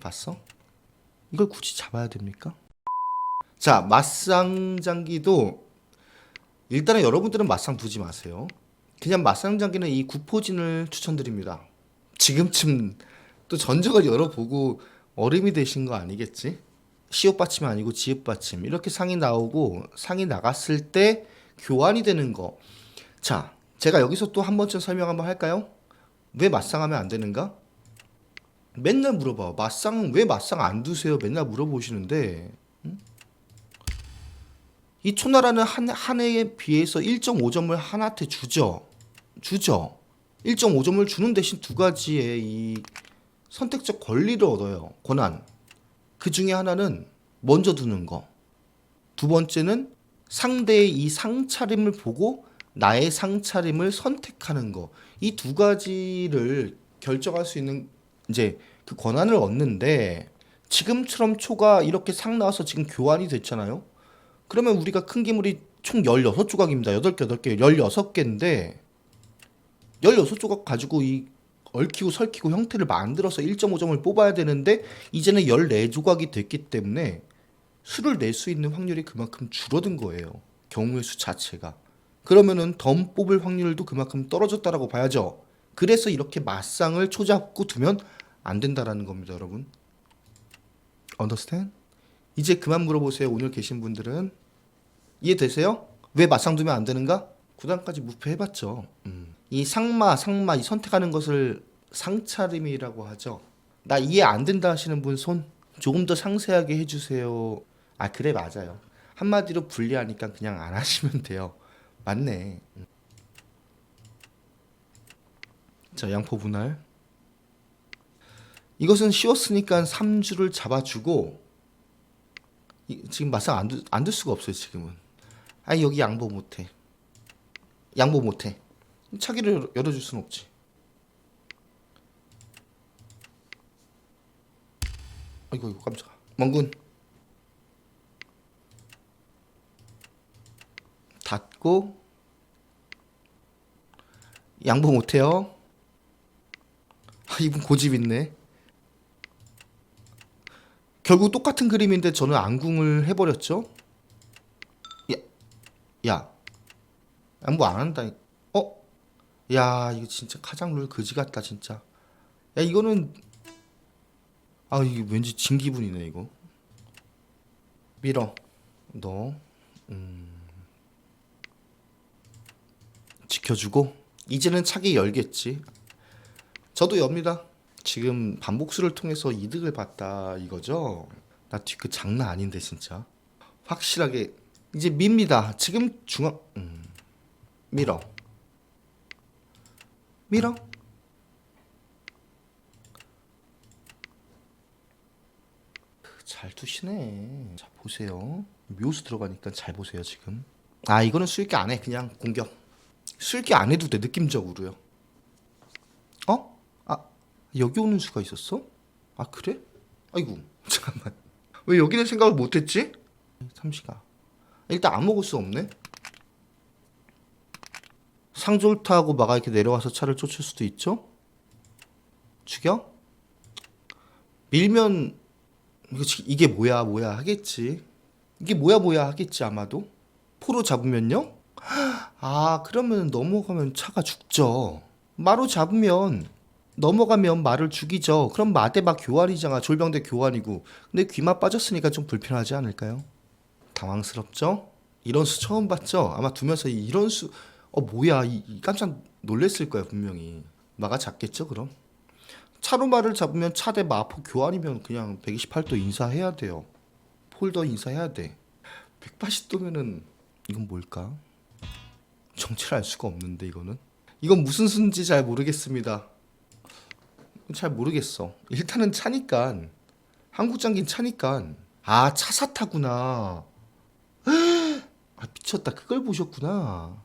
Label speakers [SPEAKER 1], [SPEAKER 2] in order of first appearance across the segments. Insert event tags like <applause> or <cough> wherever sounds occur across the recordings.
[SPEAKER 1] 봤어? 이걸 굳이 잡아야 됩니까? 자, 맞상장기도 일단은 여러분들은 맞상 두지 마세요. 그냥 맞상장기는 이 구포진을 추천드립니다. 지금쯤 또 전적을 열어보고 얼음이 되신 거 아니겠지? 시옷 받침 아니고 지읒 받침 이렇게 상이 나오고 상이 나갔을 때 교환이 되는 거. 자, 제가 여기서 또 한 번쯤 설명 한번 할까요? 왜 맞상하면 안 되는가? 맨날 물어봐. 맞상 왜 맞상 안 두세요? 맨날 물어보시는데 응? 이 초나라는 한, 한 해에 비해서 1.5점을 한한테 주죠. 주죠. 1.5점을 주는 대신 두 가지의 이 선택적 권리를 얻어요. 권한. 그 중에 하나는 먼저 두는 거. 두 번째는 상대의 이 상차림을 보고 나의 상차림을 선택하는 거. 이 두 가지를 결정할 수 있는 이제 그 권한을 얻는데 지금처럼 초가 이렇게 상 나와서 지금 교환이 됐잖아요. 그러면 우리가 큰 기물이 총 16조각입니다. 8개, 8개, 16개인데 16조각 가지고 이 얽히고 설키고 형태를 만들어서 1.5점을 뽑아야 되는데 이제는 14조각이 됐기 때문에 수를 낼 수 있는 확률이 그만큼 줄어든 거예요. 경우의 수 자체가. 그러면은 덤 뽑을 확률도 그만큼 떨어졌다라고 봐야죠. 그래서 이렇게 맞상을 초잡고 두면 안 된다라는 겁니다, 여러분. Understand? 이제 그만 물어보세요. 오늘 계신 분들은 이해되세요? 왜 맞상 두면 안 되는가? 구단까지 무패해봤죠. 음. 이 상마, 상마 이 선택하는 것을 상차림이라고 하죠. 나 이해 안 된다 하시는 분 손 조금 더 상세하게 해주세요. 아 그래 맞아요. 한마디로 불리하니까 그냥 안 하시면 <laughs> 돼요. 맞네. 음. 자 양포 분할. 이것은 쉬웠으니까 3주를 잡아주고 이- 지금 막상 안둘 안 둘 수가 없어요 지금은. 아 여기 양보 못해. 양보 못해. 차기를 열어- 열어줄 순 없지. 아이고 이거 깜짝아. 멍군. 닫고 양보 못해요. 아, 이분 고집 있네. 결국 똑같은 그림인데 저는 안궁을 해버렸죠. 야, 야, 양보 안 한다. 어? 야, 이거 진짜 카장 룰 그지 같다 진짜. 야, 이거는 아, 이게 왠지 진 기분이네 이거. 밀어. 너 음. 지켜주고 이제는 차기 열겠지. 저도 엽니다. 지금 반복수를 통해서 이득을 봤다 이거죠. 나뒤그 장난 아닌데 진짜. 확실하게 이제 밉니다. 지금 중앙 음. 밀어. 밀어. 잘 두시네. 자 보세요. 묘수 들어가니까 잘 보세요 지금. 아 이거는 수익기 안 해. 그냥 공격. 수익기 안 해도 돼 느낌적으로요. 여기 오는 수가 있었어? 아 그래? 아이고 <laughs> 잠깐만. 왜 여기는 생각을 못했지? 삼시가. 일단 안 먹을 수 없네. 상졸타하고 마가 이렇게 내려와서 차를 쫓을 수도 있죠. 죽여? 밀면 이게 뭐야 뭐야 하겠지. 이게 뭐야 뭐야 하겠지 아마도. 포로 잡으면요? <gasps> 아 그러면 넘어가면 차가 죽죠. 마로 잡으면 넘어가면 말을 죽이죠. 그럼 마대마 교환이잖아. 졸병대 교환이고. 근데 귀만 빠졌으니까 좀 불편하지 않을까요? 당황스럽죠? 이런 수 처음 봤죠? 아마 두면서 이- 이런 수, 어, 뭐야. 이, 이 깜짝 놀랬을 거야, 분명히. 마가 잡겠죠, 그럼? 차로 말을 잡으면 차대 마포 교환이면 그냥 128도 인사해야 돼요. 폴더 인사해야 돼. 180도면은 이건 뭘까? 정체를 알 수가 없는데 이거는 이건 무슨 수인지 잘 모르겠습니다. 잘 모르겠어. 일단은 차니까 한국 장긴 차니까 아 차사 타구나. <gasps> 아 미쳤다. 그걸 보셨구나.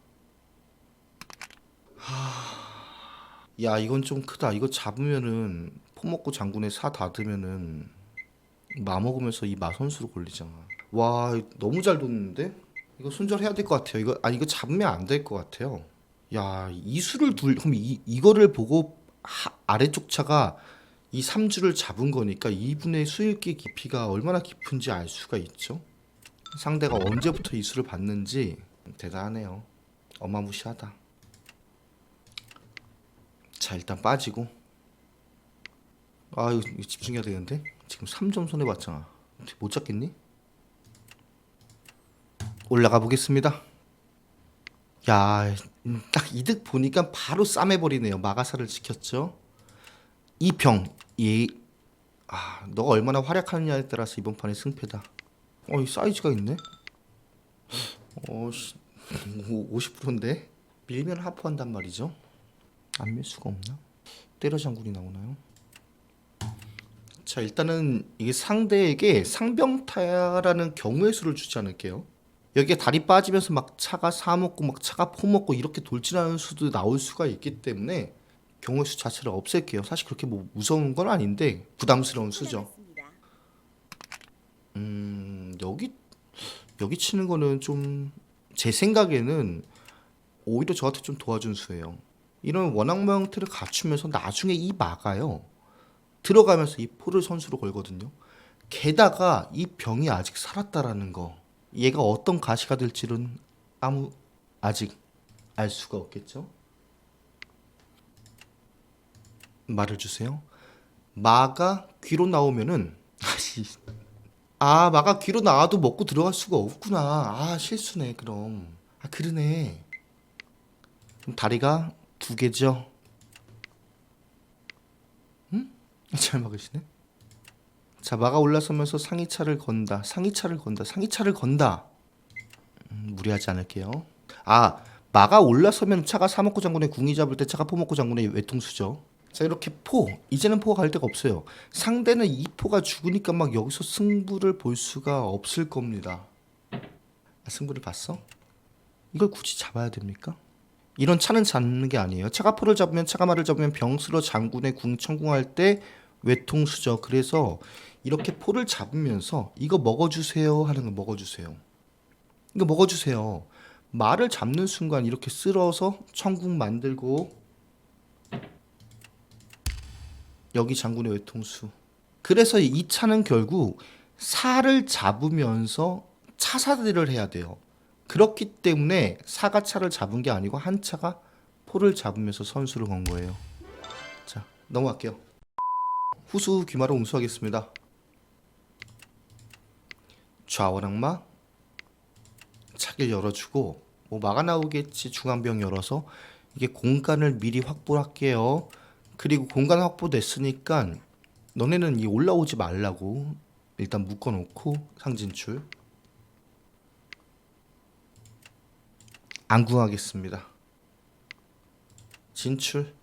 [SPEAKER 1] 하... 야 이건 좀 크다. 이거 잡으면은 포먹고 장군에 사 닫으면은 마 먹으면서 이 마선수로 걸리잖아. 와 너무 잘 뒀는데? 이거 손절해야 될 것 같아요. 이거 아 이거 잡으면 안 될 것 같아요. 야 이수를 둘 그럼 이 이거를 보고 하, 아래쪽 차가 이 3주를 잡은 거니까 2분의 수일기 깊이가 얼마나 깊은지 알 수가 있죠. 상대가 언제부터 이 수를 봤는지 대단하네요. 어마무시하다. 자 일단 빠지고 아 이거 이거 집중해야 되는데 지금 3점 손해 봤잖아. 어떻게 못 잡겠니? 올라가 보겠습니다. 야, 음, 딱 이득 보니까 바로 싸매버리네요. 마가사를 지켰죠. 이 병, 이, 아, 너가 얼마나 활약하느냐에 따라서 이번 판의 승패다. 어, 이 사이즈가 있네. 어, 씨, 50%인데 밀면 하프한단 말이죠. 안 밀 수가 없나? 때려 장군이 나오나요? 자, 일단은 이게 상대에게 상병타라는 경우의 수를 주지 않을게요. 여기에 다리 빠지면서 막 차가 사 먹고 막 차가 포 먹고 이렇게 돌진하는 수도 나올 수가 있기 때문에 경우의 수 자체를 없앨게요. 사실 그렇게 뭐 무서운 건 아닌데 부담스러운 수죠. 음 여기 여기 치는 거는 좀 제 생각에는 오히려 저한테 좀 도와준 수예요. 이런 원앙 모양 형태를 갖추면서 나중에 이 마가요 들어가면서 이 포를 선수로 걸거든요. 게다가 이 병이 아직 살았다라는 거. 얘가 어떤 가시가 될지는 아무 아직 알 수가 없겠죠. 말을 주세요. 마가 귀로 나오면은 아씨 아 마가 귀로 나와도 먹고 들어갈 수가 없구나. 아 실수네 그럼. 아 그러네. 그럼 다리가 두 개죠. 응? <laughs> 잘 막으시네. 자 마가 올라서면서 상의차를 건다. 상의차를 건다. 상의차를 건다. 음, 무리하지 않을게요. 아 마가 올라서면 차가 사먹고 장군의 궁이 잡을 때 차가 포먹고 장군의 외통수죠. 자 이렇게 포 이제는 포가 갈 데가 없어요. 상대는 이 포가 죽으니까 막 여기서 승부를 볼 수가 없을 겁니다. 아, 승부를 봤어? 이걸 굳이 잡아야 됩니까? 이런 차는 잡는 게 아니에요. 차가 포를 잡으면 차가 말을 잡으면 병스러 장군의 궁 청궁할 때 외통수죠. 그래서 이렇게 포를 잡으면서 이거 먹어주세요 하는 거 먹어주세요. 이거 먹어주세요. 말을 잡는 순간 이렇게 쓸어서 청궁 만들고 여기 장군의 외통수. 그래서 이 차는 결국 사를 잡으면서 차사들을 해야 돼요. 그렇기 때문에 사가 차를 잡은 게 아니고 한 차가 포를 잡으면서 선수를 건 거예요. 자 넘어갈게요. 후수 귀마로 응수하겠습니다. 좌원악마 차길 열어주고 뭐 막아 나오겠지 중앙병 열어서 이게 공간을 미리 확보할게요. 그리고 공간 확보됐으니까 너네는 이 올라오지 말라고 일단 묶어놓고 상진출 안궁하겠습니다. 진출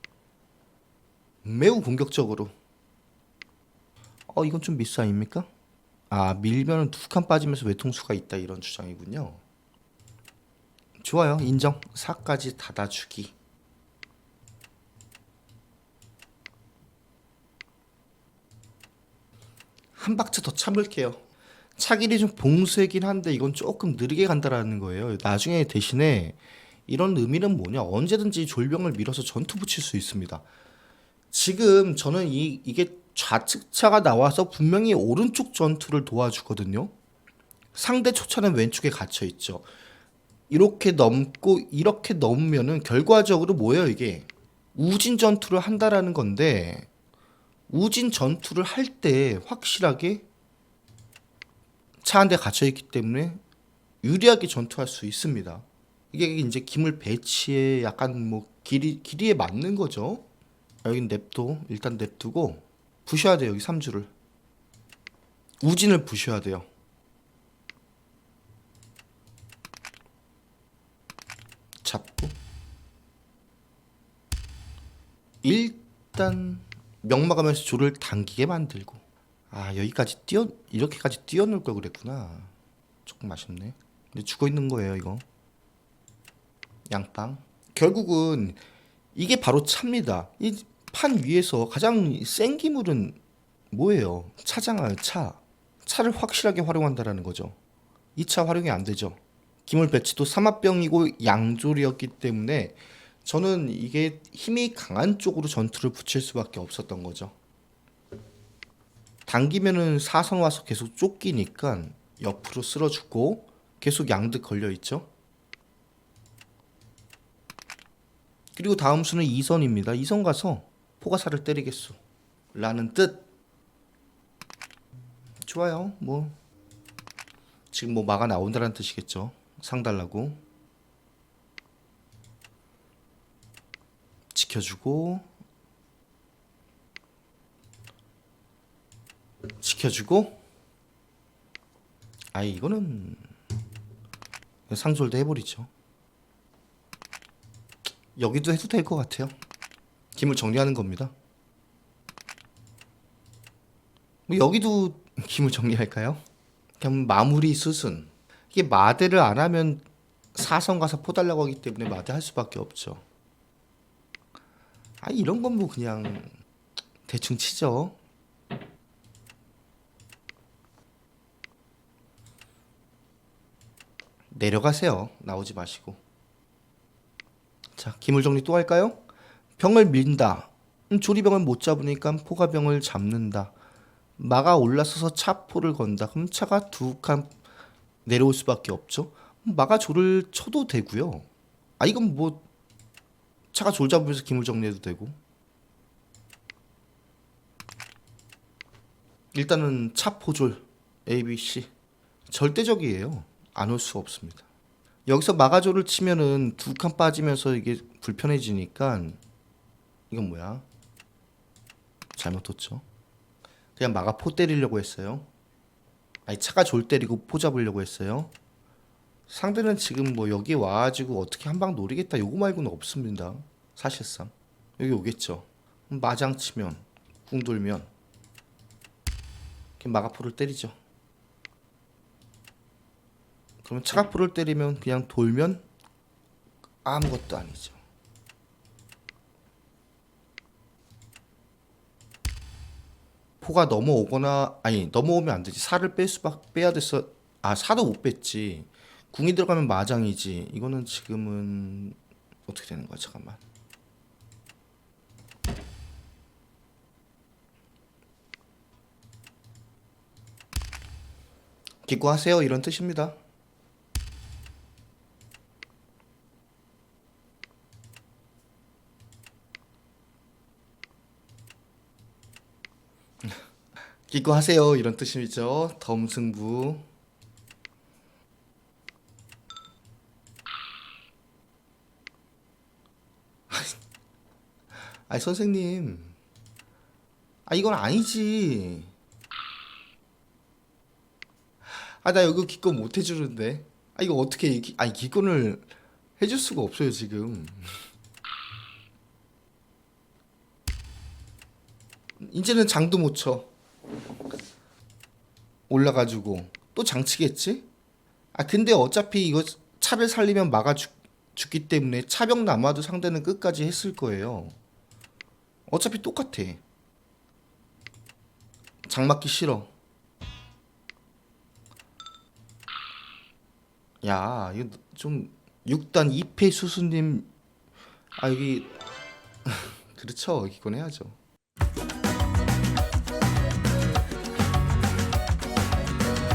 [SPEAKER 1] 매우 공격적으로 어 이건 좀 미스 아닙니까? 아 밀면은 두 칸 빠지면서 외통수가 있다 이런 주장이군요. 좋아요 인정 4까지 닫아주기 한 박자 더 참을게요. 차길이 좀 봉쇄긴 한데 이건 조금 느리게 간다라는 거예요. 나중에 대신에 이런 의미는 뭐냐? 언제든지 졸병을 밀어서 전투 붙일 수 있습니다. 지금 저는 이 이게 좌측차가 나와서 분명히 오른쪽 전투를 도와주거든요. 상대 초차는 왼쪽에 갇혀 있죠. 이렇게 넘고 이렇게 넘으면은 결과적으로 뭐예요 이게 우진 전투를 한다라는 건데 우진 전투를 할 때 확실하게 차 한 대 갇혀 있기 때문에 유리하게 전투할 수 있습니다. 이게 이제 기물 배치에 약간 뭐 길이 길이에 맞는 거죠. 여기 냅둬 일단 냅두고 부셔야 돼요 여기 3주를 우진을 부셔야 돼요. 잡고 일단 명막하면서 조를 당기게 만들고. 아 여기까지 뛰어 이렇게까지 뛰어놀 걸 그랬구나. 조금 아쉽네. 근데 죽어 있는 거예요 이거. 양빵. 결국은 이게 바로 차입니다. 이 판 위에서 가장 센 기물은 뭐예요? 차장아요 차. 차를 확실하게 활용한다라는 거죠. 이 차 활용이 안 되죠. 기물 배치도 삼합병이고 양졸이었기 때문에 저는 이게 힘이 강한 쪽으로 전투를 붙일 수밖에 없었던 거죠. 당기면은 사선 와서 계속 쫓기니까 옆으로 쓸어주고 계속 양득 걸려 있죠. 그리고 다음 수는 2선입니다. 2선 가서 포가사를 때리겠소. 라는 뜻. 좋아요. 뭐 지금 뭐 마가 나온다는 뜻이겠죠. 상 달라고. 지켜주고 지켜주고 아이 이거는 상sol도 해버리죠. 여기도 해도 될 것 같아요. 김을 정리하는 겁니다. 뭐 여기도 <laughs> 김을 정리할까요? 그냥 마무리 수순. 이게 마대를 안 하면 사선 가서 포달라고 하기 때문에 마대 할 수밖에 없죠. 아 이런 건 뭐 그냥 대충 치죠. 내려가세요. 나오지 마시고. 자, 기물 정리 또 할까요? 병을 밀다. 음, 조리병을 못 잡으니까 포가병을 잡는다. 마가 올라서서 차포를 건다. 그럼 차가 두 칸 내려올 수밖에 없죠. 음, 마가 조를 쳐도 되고요. 아 이건 뭐 차가 졸 잡으면서 기물 정리해도 되고. 일단은 차 포졸 A, B, C 절대적이에요. 안 올 수 없습니다. 여기서 마가조를 치면은 두 칸 빠지면서 이게 불편해지니까 이건 뭐야? 잘못 뒀죠. 그냥 마가 포 때리려고 했어요. 아니 차가 졸 때리고 포 잡으려고 했어요. 상대는 지금 뭐 여기 와가지고 어떻게 한 방 노리겠다 요거 말고는 없습니다. 사실상 여기 오겠죠. 마장 치면 궁 돌면 그냥 마가포를 때리죠. 그러면 차가포를 때리면 그냥 돌면 아무것도 아니죠. 포가 넘어오거나 아니 넘어오면 안 되지. 살을 뺄 수밖 빼야 됐어. 아 살도 못 뺐지. 궁이 들어가면 마장이지. 이거는 지금은 어떻게 되는 거야? 잠깐만. 기고하세요 이런 뜻입니다. <laughs> 기고하세요 이런 뜻이죠. 덤승부. 아니 선생님, 아 이건 아니지. 아나 여기 기권 못 해주는데. 아 이거 어떻게 이 기- 아니 기권을 해줄 수가 없어요 지금. 이제는 장도 못 쳐. 올라가지고 또 장치겠지? 아 근데 어차피 이거 차를 살리면 막아 죽, 죽기 때문에 차병 남아도 상대는 끝까지 했을 거예요. 어차피 똑같아. 장 맞기 싫어. 야 이거 좀 6단 2패 수수님 아 여기 그렇죠 이건 해야죠.